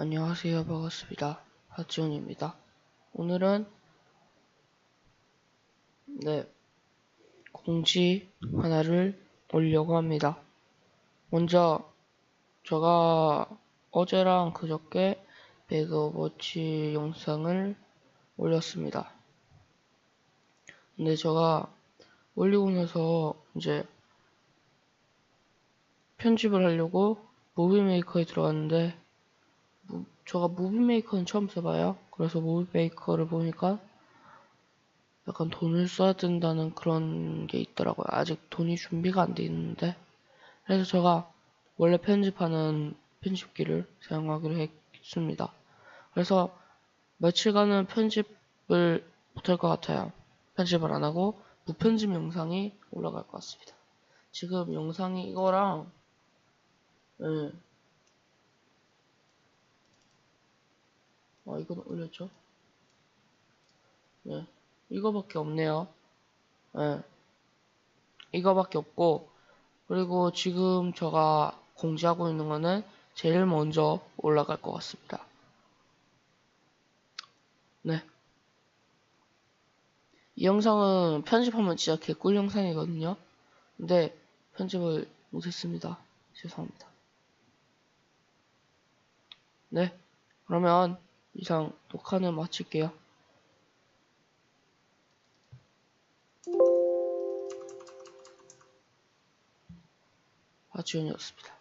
안녕하세요. 반갑습니다. 하지원입니다. 오늘은 네 공지 하나를 올려고 합니다. 먼저 제가 어제랑 그저께 배그워치 영상을 올렸습니다. 근데 제가 올리고 나서 이제 편집을 하려고 무비메이커에 들어갔는데 무, 제가 무비메이커는 처음 써봐요. 그래서 무비메이커를 보니까 약간 돈을 써야 된다는 그런 게 있더라고요. 아직 돈이 준비가 안 돼 있는데 그래서 제가 원래 편집하는 편집기를 사용하기로 했습니다. 그래서 며칠간은 편집을 못할 것 같아요. 편집을 안 하고 무편집 영상이 올라갈 것 같습니다. 지금 영상이 이거랑 예. 아 이건 올렸죠? 예. 이거밖에 없네요. 예. 이거밖에 없고 그리고 지금 제가 공지하고 있는 거는 제일 먼저 올라갈 것 같습니다. 네. 이 영상은 편집하면 진짜 개꿀 영상이거든요. 근데 편집을 못했습니다. 죄송합니다. 네. 그러면 이상 녹화는 마칠게요. 하지원이었습니다.